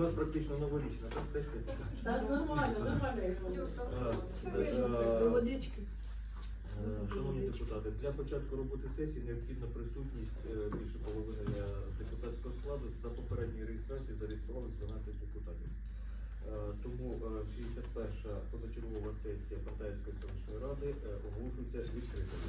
нас практично новорічна сесія. Так, нормально, нормально. е, Водички. Шановні депутати, для початку роботи сесії необхідна присутність е, більше половини депутатського складу. За попередньою реєстрацією зареєструвалися 12 депутатів. Е, Тому е, 61-ша позачергова сесія Пантаївської селищної ради оголошується відкритою.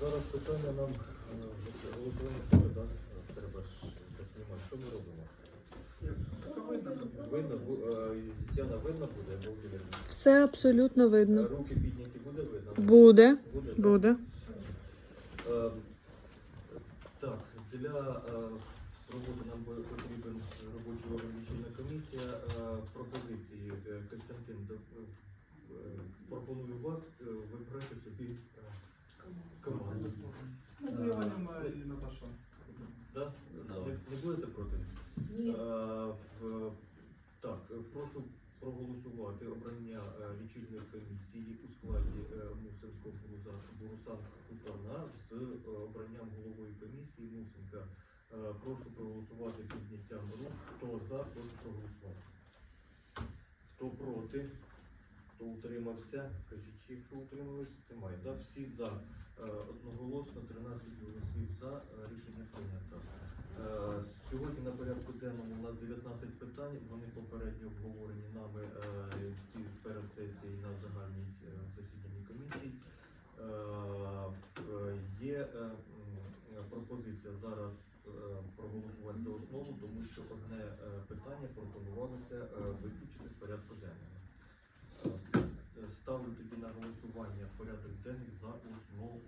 Зараз питання нам е, голосування да? Е, треба ж заснімати. Що ми робимо? Видно, е, Тетяна видно буде, Володимир? Все абсолютно видно. Руки підняті буде видно? Буде. Буде. так? Буде. Е, Так, для е, роботи нам потрібен робочий орган комісія. Е, Пропозиції Костянтин е, пропоную вас вибрати собі команду. Наташа. Будете проти? Ні. Е, в- Так, прошу проголосувати обрання е, лічильної комісії у складі е, Мусенко Бурусан Кутана з обранням голової комісії Мусенка. Прошу проголосувати підняттям рук. Хто за, прошу проголосувати. Хто проти, хто утримався, кажіть, якщо утримались, немає. Да? Всі за Е, одноголосно, 13 голосів за Е, рішення прийнято. Е, Сьогодні на порядку денному у нас 19 питань. Вони попередньо обговорені нами перед сесією на загальній засіданні комісії. Є пропозиція зараз проголосувати за основу, тому що одне питання пропонувалося виключити з порядку денного. Е, Ставлю тоді на голосування порядок денний за основу.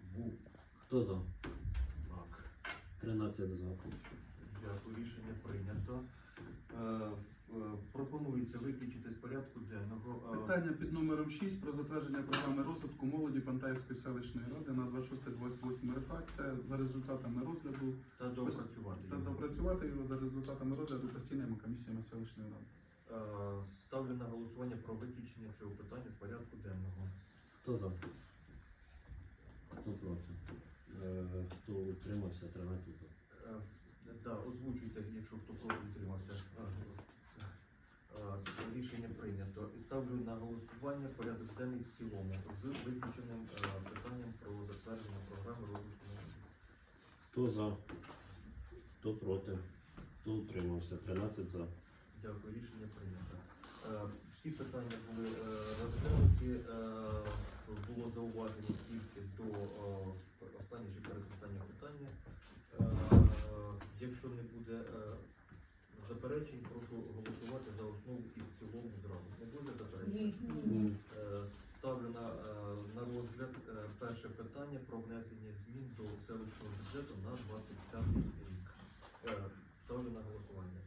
Хто за? Так. 13 за. Дякую, рішення прийнято. Е, е, Пропонується виключити з порядку денного е, Питання під номером 6 про затвердження програми розвитку молоді Пантаївської селищної ради на 26-28 роках. Це за результатами розгляду та доопрацювати. та його. допрацювати його за результатами розгляду постійними комісіями селищної ради. Е, Ставлю на голосування про виключення цього питання з порядку денного. Хто за? Хто проти? Е, Хто утримався? 13 за. Е, Да, озвучуйте, якщо хто проти утримався. Е, е, Рішення прийнято. І ставлю на голосування порядок денний в цілому з виключеним е, питанням про затвердження програми розвитку молоді. Хто за? Хто проти? Хто утримався? 13 за. Дякую, рішення прийнято. Е, Всі питання були е, розглянуті. Е, Було зауваження тільки до останнє чи передостаннє питання. Якщо не буде заперечень, прошу голосувати за основу і в цілому зразу. Не буде заперечень? Ні. Ставлю на, на розгляд перше питання про внесення змін до селищного бюджету на 25 рік. Ставлю на голосування.